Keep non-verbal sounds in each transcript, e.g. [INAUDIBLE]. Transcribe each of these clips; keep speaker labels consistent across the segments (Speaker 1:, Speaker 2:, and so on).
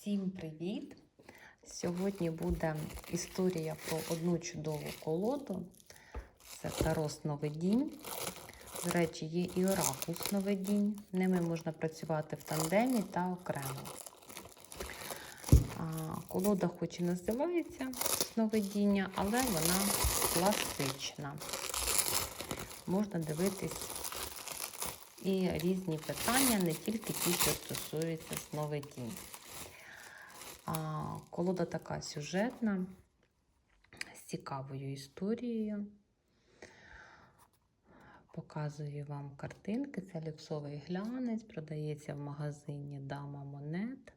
Speaker 1: Всім привіт! Сьогодні буде історія про одну чудову колоду. Це Таро Сновидінь. До речі, є і оракул Сновидінь. Ними можна працювати в тандемі та окремо. Колода хоч і називається Сновидіння, але вона класична. Можна дивитись і різні питання, не тільки ті, що стосуються сновидінь. Колода така сюжетна, з цікавою історією. Показую вам картинки. Це люксовий глянець, продається в магазині Дама Монет.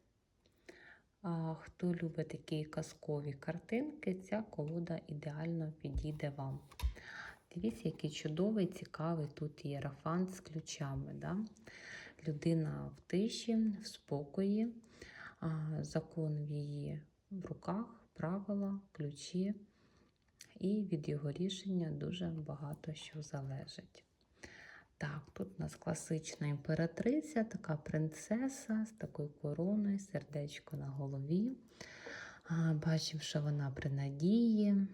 Speaker 1: Хто любить такі казкові картинки, ця колода ідеально підійде вам. Дивіться, який чудовий, цікавий тут єрафант з ключами. Да? Людина в тиші, в спокої, закон в її в руках, правила, ключі, і від його рішення дуже багато що залежить. Так, тут у нас класична імператриця, така принцеса з такою короною, сердечко на голові. Бачимо, що вона при надії,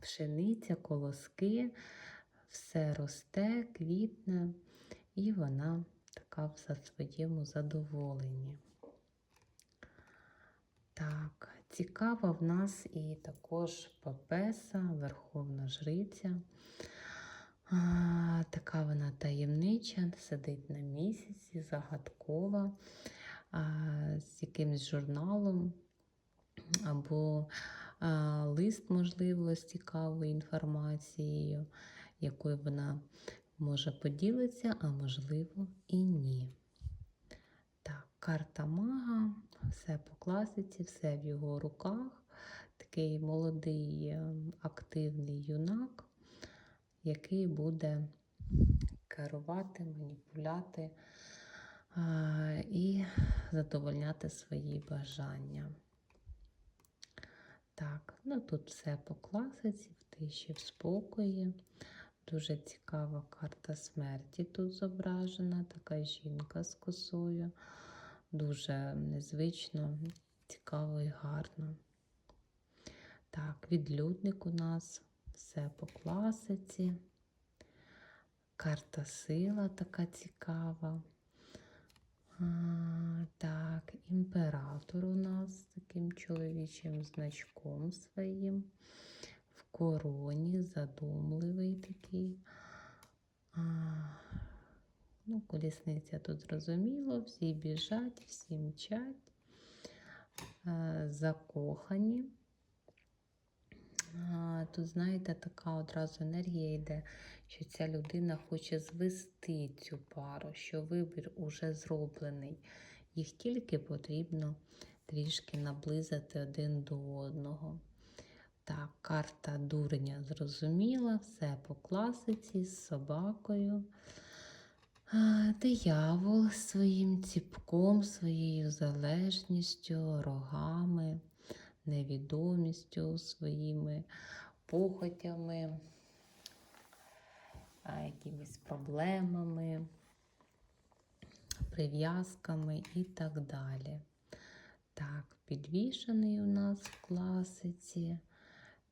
Speaker 1: пшениця, колоски, все росте, квітне, і вона така в своєму задоволенні. Так, цікава в нас і також Папеса, Верховна Жриця. А, така вона таємнича, сидить на місяці, загадкова, а, з якимось журналом або а, лист, можливо, з цікавою інформацією, якою вона може поділитися, а можливо і ні. Карта мага, все по класиці, все в його руках. Такий молодий, е, активний юнак, який буде керувати, маніпуляти і задовольняти свої бажання. Так, ну тут все по класиці, в тиші, в спокої. Дуже цікава карта смерті тут зображена, така жінка з косою. Дуже незвично, цікаво і гарно. Так, відлюдник у нас все по класиці. Карта сила така цікава. А, так, імператор у нас таким чоловічим значком своїм. В короні, задумливий такий. А, ну, колісниця тут зрозуміло, всі біжать, всі мчать, а, закохані. А, Тут, знаєте, така одразу енергія йде, що ця людина хоче звести цю пару, що вибір уже зроблений. Їх тільки потрібно трішки наблизити один до одного. Так, карта дурня зрозуміла, все по класиці з собакою. Диявол своїм ціпком, своєю залежністю, рогами, невідомістю, своїми похотями, якимись проблемами, прив'язками і так далі. Так, підвішений у нас в класиці.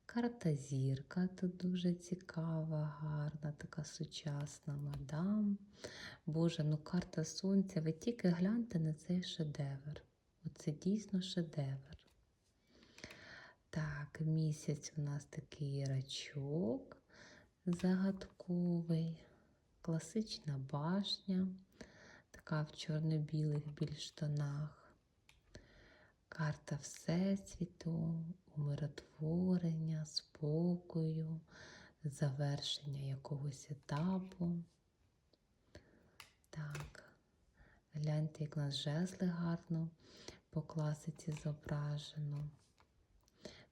Speaker 1: Карта зірка тут дуже цікава, гарна, така сучасна мадам. Боже, ну карта сонця, ви тільки гляньте на цей шедевр. Оце дійсно шедевр. Так, місяць у нас такий рачок загадковий, класична башня, така в чорно-білих більш тонах. Карта Всесвіту, умиротворення, спокою, завершення якогось етапу. Так, гляньте, як у нас жезли гарно по класиці зображено.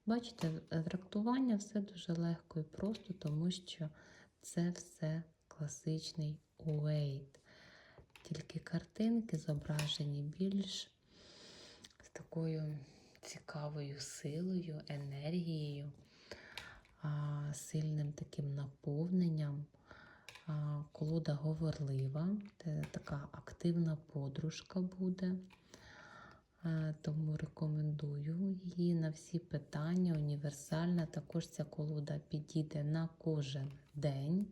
Speaker 1: Бачите, трактування все дуже легко і просто, тому що це все класичний уейт. Тільки картинки зображені більш з такою цікавою силою, енергією, сильним таким наповненням. Колода говорлива, це така активна подружка буде. Тому рекомендую її на всі питання. Універсальна. Також ця колода підійде на кожен день.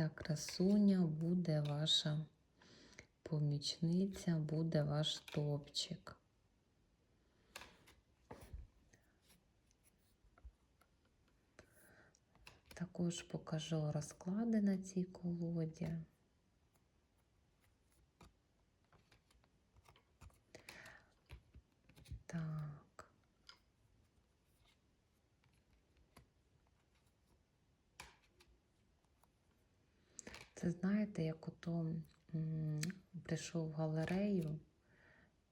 Speaker 1: Ця красуня буде ваша помічниця, буде ваш топчик. Також покажу розклади на цій колоді. Так. Це знаєте, як ото прийшов в галерею,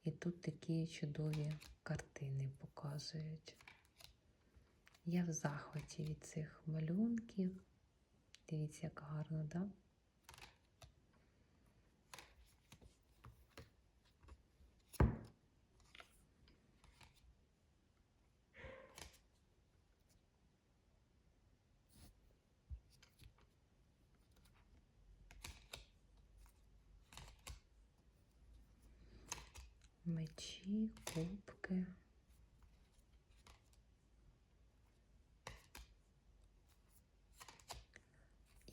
Speaker 1: і тут такі чудові картини показують. Я в захваті від цих малюнків. Дивіться, як гарно, так? Да? Мечі, кубки.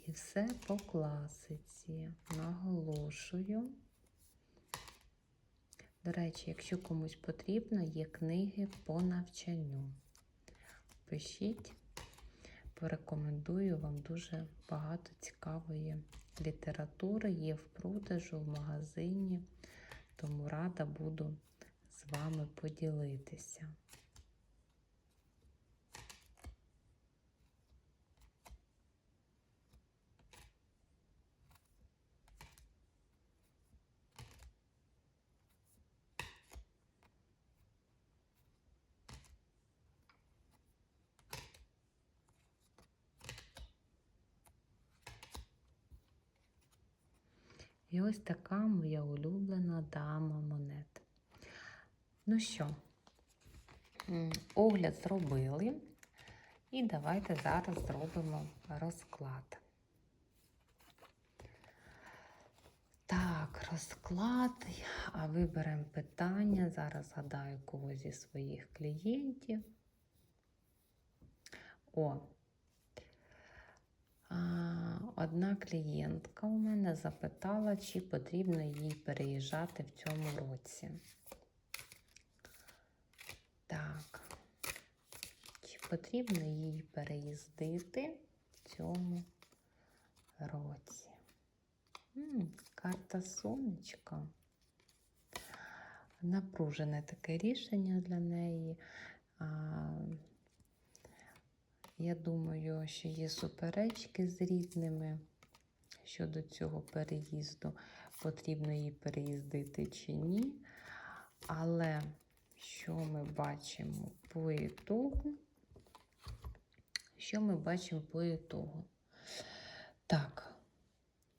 Speaker 1: І все по класиці. Наголошую. До речі, якщо комусь потрібно, є книги по навчанню. Пишіть, порекомендую вам дуже багато цікавої літератури, є в продажу в магазині, тому рада буду з вами поділитися. І ось така моя улюблена дама монет. Ну що, огляд зробили. І давайте зараз зробимо розклад. Так, розклад. А виберемо питання. Зараз згадаю когось зі своїх клієнтів. О, Одна клієнтка у мене запитала, чи потрібно їй переїжджати в цьому році. Так, чи потрібно їй переїздити в цьому році? М, карта сонечка. Напружене таке рішення для неї. Я думаю, що є суперечки з рідними щодо цього переїзду, потрібно їй переїздити чи ні. Але що ми бачимо по ітогу? Що ми бачимо по ітогу? Так,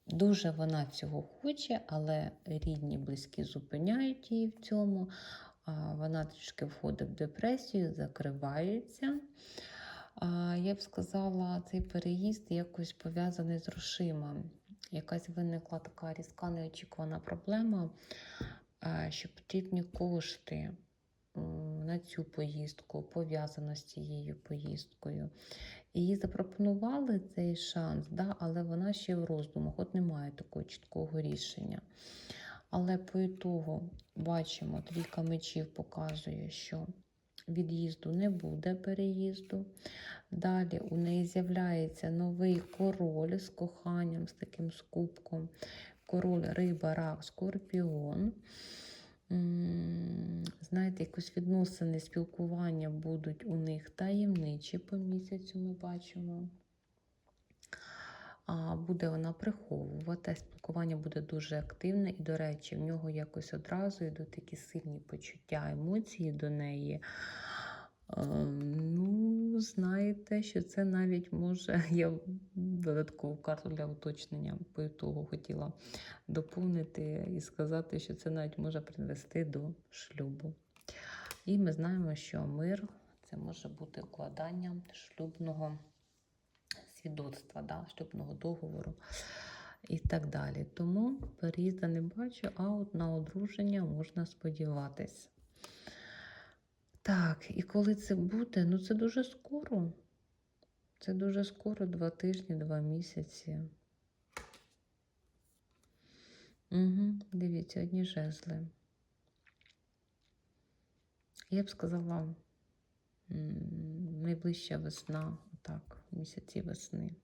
Speaker 1: дуже вона цього хоче, але рідні, близькі зупиняють її в цьому. Вона трішки входить в депресію, закривається. Я б сказала, цей переїзд якось пов'язаний з грошима. Якась виникла така різка неочікувана проблема, що потрібні кошти на цю поїздку, пов'язано з цією поїздкою. Їй запропонували цей шанс, да, але вона ще в роздумах, от немає такого чіткого рішення. Але по ітогу бачимо, трійка мечів показує, що від'їзду не буде переїзду. Далі у неї з'являється новий король з коханням, з таким скупком. Король риба, рак, скорпіон. Знаєте, якось відносини, спілкування будуть у них таємничі по місяцю, ми бачимо. А буде вона приховувати, спілкування буде дуже активне, і, до речі, в нього якось одразу йдуть такі сильні почуття, емоції до неї. Ну, знаєте, що це навіть може, [LAUGHS] я додаткову карту для уточнення по ітогу хотіла доповнити і сказати, що це навіть може привести до шлюбу. І ми знаємо, що мир це може бути укладання шлюбного свідоцтва, да, шлюбного договору. і так далі. Тому переїзду не бачу, а от на одруження можна сподіватися. Так, і коли це буде, ну це дуже скоро. Це дуже скоро, два тижні, два місяці. Угу, дивіться, одні жезли. Я б сказала, найближча весна, місяці весни.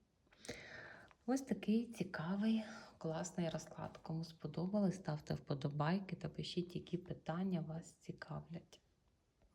Speaker 1: Ось такий цікавий, класний розклад. Кому сподобалось, ставте вподобайки та пишіть, які питання вас цікавлять.